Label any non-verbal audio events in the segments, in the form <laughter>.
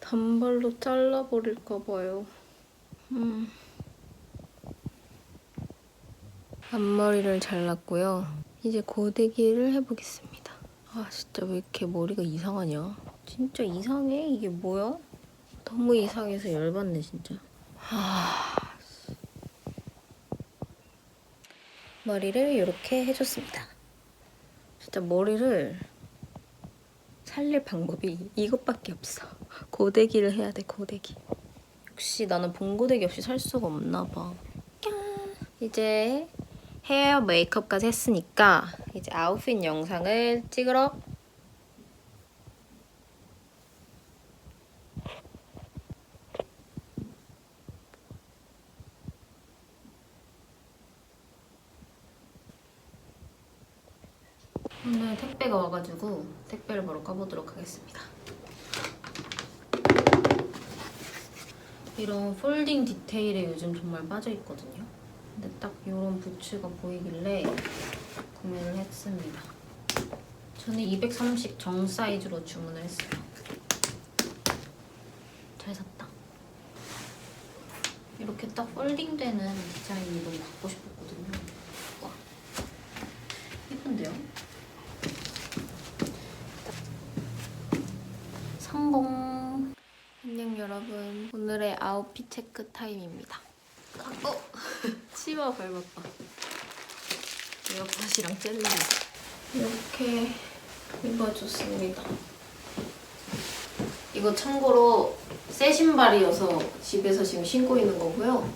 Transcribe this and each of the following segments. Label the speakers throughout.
Speaker 1: 단발로 잘라버릴까 봐요. 음. 앞머리를 잘랐고요. 이제 고데기를 해보겠습니다. 아 진짜 왜 이렇게 머리가 이상하냐? 진짜 이상해? 이게 뭐야? 너무 이상해서 열받네 진짜. 아... 머리를 이렇게 해줬습니다. 진짜 머리를 살릴 방법이 이것밖에 없어. 고데기를 해야 돼, 고데기. 역시 나는 봉고데기 없이 살 수가 없나 봐. 짠! 이제 헤어 메이크업까지 했으니까 이제 아웃핏 영상을 찍으러 오늘 택배가 와가지고 택배를 바로 까보도록 하겠습니다. 이런 폴딩 디테일에 요즘 정말 빠져있거든요. 근데 딱 이런 부츠가 보이길래 구매를 했습니다. 저는 230 정 사이즈로 주문을 했어요. 잘 샀다. 이렇게 딱 폴딩되는 디자인이 너무 갖고 싶었거든요. 와, 예쁜데요? 성공! 안녕 여러분. 오늘의 아웃핏 체크 타임입니다. 어? <laughs> 치마 밟았다. 에어팟이랑 젤리. 이렇게 입어줬습니다. 이거 참고로 새 신발이어서 집에서 지금 신고 있는 거고요.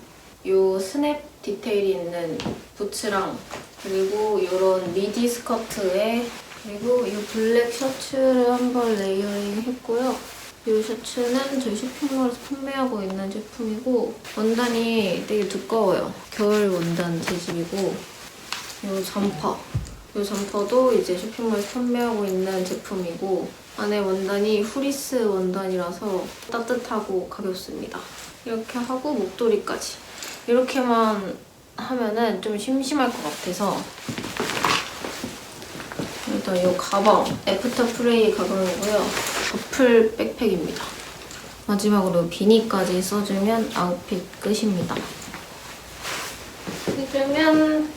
Speaker 1: 요 스냅 디테일이 있는 부츠랑 그리고 이런 미디 스커트에 그리고 이 블랙 셔츠를 한번 레이어링 했고요. 이 셔츠는 저희 쇼핑몰에서 판매하고 있는 제품이고 원단이 되게 두꺼워요. 겨울 원단 재질이고 이 점퍼 이 점퍼도 이제 쇼핑몰에서 판매하고 있는 제품이고 안에 원단이 후리스 원단이라서 따뜻하고 가볍습니다. 이렇게 하고 목도리까지 이렇게만 하면은 좀 심심할 것 같아서 일단 이 가방 애프터 프레이 가방이고요. 버플 백팩입니다. 마지막으로 비니까지 써주면 아웃핏 끝입니다. 해주면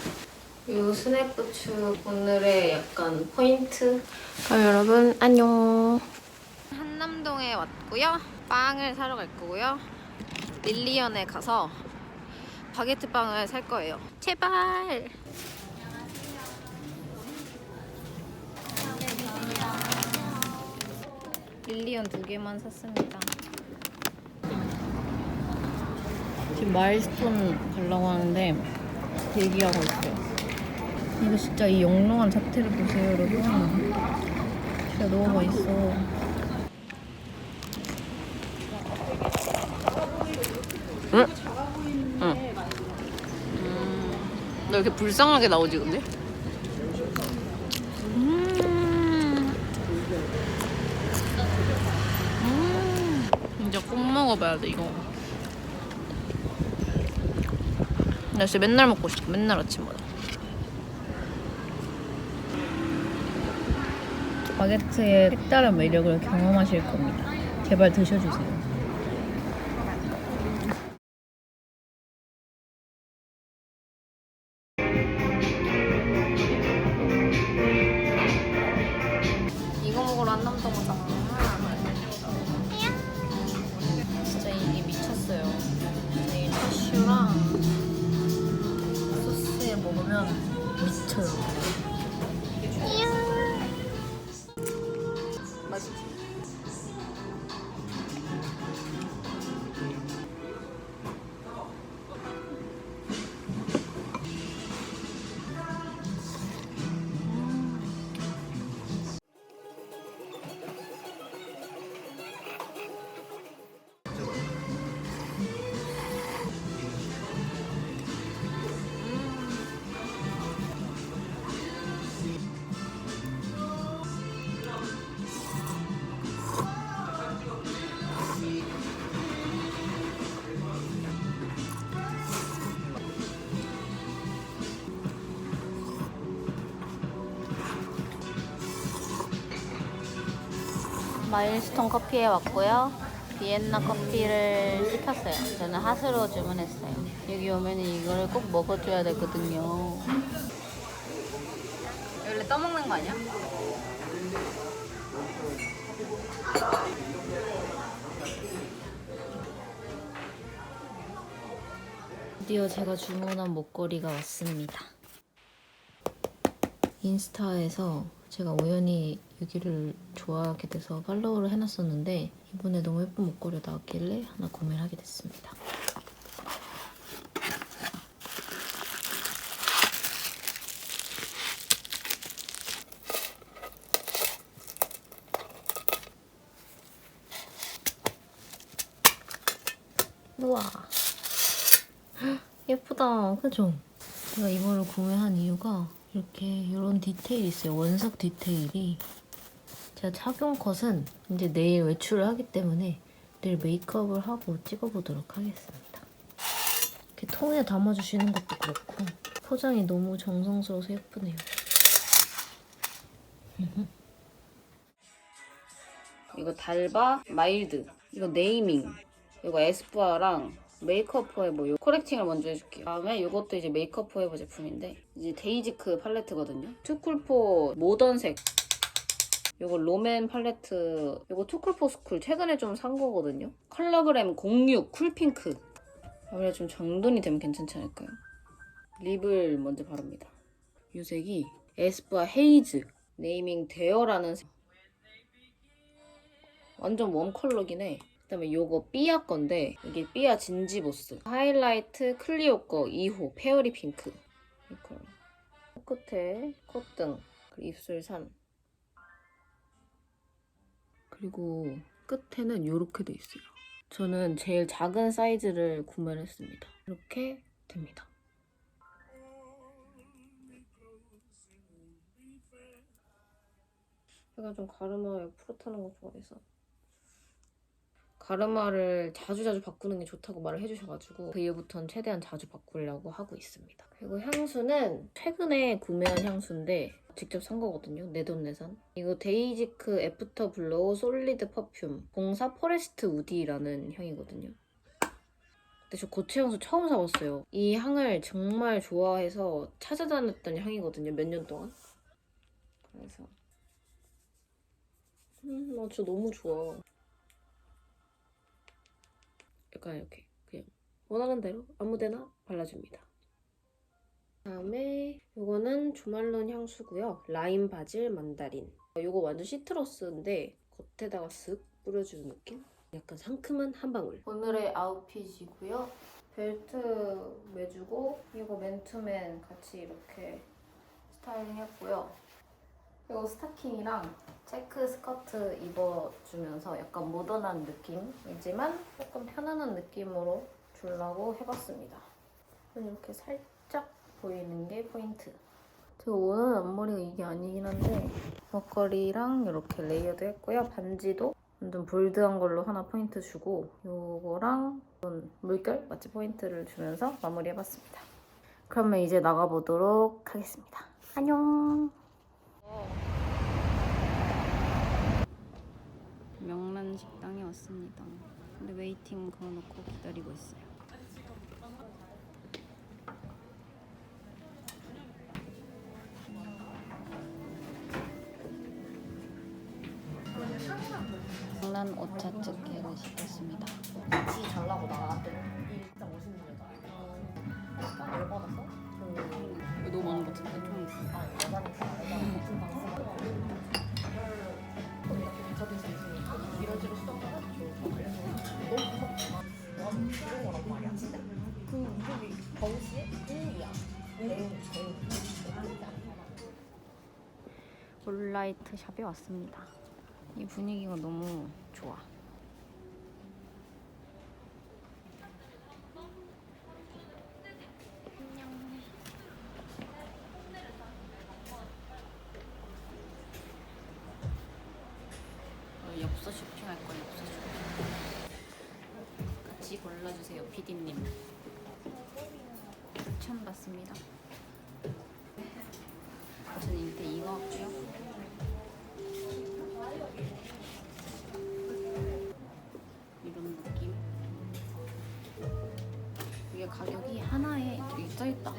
Speaker 1: 이 스냅 부츠 오늘의 약간 포인트. 그럼 여러분 안녕. 한남동에 왔고요. 빵을 사러 갈 거고요. 릴리언에 가서 바게트 빵을 살 거예요. 제발. 릴리언 두 개만 샀습니다. 지금 마일스톤 가려고 하는데 대기하고 있어요. 이거 진짜 이 영롱한 자태를 보세요, 여러분. 진짜 너무 맛있어. 응? 응. 음, 나 이렇게 불쌍하게 나오지, 근데? 진짜 꼭 먹어봐야 돼, 이거. 나 진짜 맨날 먹고 싶어, 맨날 아침마다. 바게트의 색다른 매력을 경험하실 겁니다. 제발 드셔주세요. 진짜 이 차슈랑 소스에 먹으면 미쳐요.
Speaker 2: 마일스톤 커피에 왔고요. 비엔나 커피를 시켰어요. 저는 핫으로 주문했어요. 여기 오면 이거를 꼭 먹어줘야 되거든요. 원래 떠먹는 거 아니야? 드디어 제가 주문한 목걸이가 왔습니다. 인스타에서 제가 우연히 여기를 좋아하게 돼서 팔로우를 해놨었는데 이번에 너무 예쁜 목걸이가 나왔길래 하나 구매를 하게 됐습니다. 우와 <gasps> 예쁘다 그죠? 제가 이거를 구매한 이유가 이렇게 이런 디테일이 있어요 원석 디테일이 제가 착용 컷은 이제 내일 외출을 하기 때문에 내일 메이크업을 하고 찍어보도록 하겠습니다 이렇게 통에 담아주시는 것도 그렇고 포장이 너무 정성스러워서 예쁘네요 <laughs> 이거 달바 마일드 이거 네이밍 이거 에스쁘아랑 메이크업 포에버 요 코렉팅을 먼저 해줄게요. 다음에 이것도 이제 메이크업 포에버 제품인데 이제 데이지크 팔레트거든요. 투쿨포 모던색 요거 롬앤 팔레트 요거 투쿨포 스쿨 최근에 좀 산 거거든요. 컬러그램 06 쿨핑크 아무래도 좀 정돈이 되면 괜찮지 않을까요? 립을 먼저 바릅니다. 이 색이 에스쁘아 헤이즈 네이밍 데어라는 색 완전 웜 컬러긴 해. 그다음에 요거 삐아 건데 이게 삐아 진지보스 하이라이트 클리오 거 2호 페어리 핑크 이 컬러 코끝에 콧등 입술 산 그리고 끝에는 요렇게 돼 있어요. 저는 제일 작은 사이즈를 구매를 했습니다. 이렇게 됩니다. 제가 좀 가르마 푸릇하는 거 좋아해서. 가르마를 자주자주 바꾸는 게 좋다고 말을 해주셔가지고 그 이후부터는 최대한 자주 바꾸려고 하고 있습니다. 그리고 향수는 최근에 구매한 향수인데 직접 산 거거든요. 내 돈 내산. 이거 데이지크 애프터 블로우 솔리드 퍼퓸 04 포레스트 우디라는 향이거든요. 근데 저 고체 향수 처음 사봤어요. 이 향을 정말 좋아해서 찾아다녔던 향이거든요. 몇 년 동안. 그래서 음, 나 진짜 너무 좋아. 약간 이렇게 그냥 원하는 대로 아무데나 발라줍니다. 다음에 이거는 조말론 향수고요. 라임 바질 만다린. 이거 완전 시트러스인데 겉에다가 쓱 뿌려주는 느낌? 약간 상큼한 한 방울. 오늘의 아웃핏이고요. 벨트 매주고 이거 맨투맨 같이 이렇게 스타일링 했고요. 그리고 스타킹이랑 체크 스커트 입어주면서 약간 모던한 느낌이지만 조금 편안한 느낌으로 주려고 해봤습니다. 이렇게 살짝 보이는 게 포인트. 제가 원하는 앞머리가 이게 아니긴 한데 목걸이랑 이렇게 레이어드 했고요. 반지도 완전 볼드한 걸로 하나 포인트 주고 요거랑 물결 마치 포인트를 주면서 마무리해봤습니다. 그러면 이제 나가보도록 하겠습니다. 안녕! 명란 식당에 왔습니다. 근데 웨이팅 걸어놓고 기다리고 있어요. 명란 오차츠케를 시켰습니다.
Speaker 1: 같이 잘라고 나갔대. 진짜 멋있는 여자. 약간 열받아서 그
Speaker 2: 너무 많은 것 같은데 좀.
Speaker 1: 아, 여자니까 내가 무슨 방송 저도 진심이 이러지로 수정 해가지고 너무 무섭다. 넌 이런 거란 말이야. 진짜 그 이름이 버우시의 1위야. 내용 제일
Speaker 2: 롤라이트 샵에 왔습니다. 이 분위기가 너무 좋아. 어, 엽서 쇼핑할 거예요. 엽서 쇼핑. 같이 골라주세요, 피디님. 추천 받습니다. 저는 이때 이거 할게요.
Speaker 1: 가격이 하나에 이렇게 있다.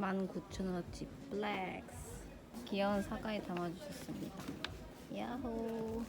Speaker 1: 19,000원어치 플렉스. 귀여운 사과에 담아주셨습니다. 야호.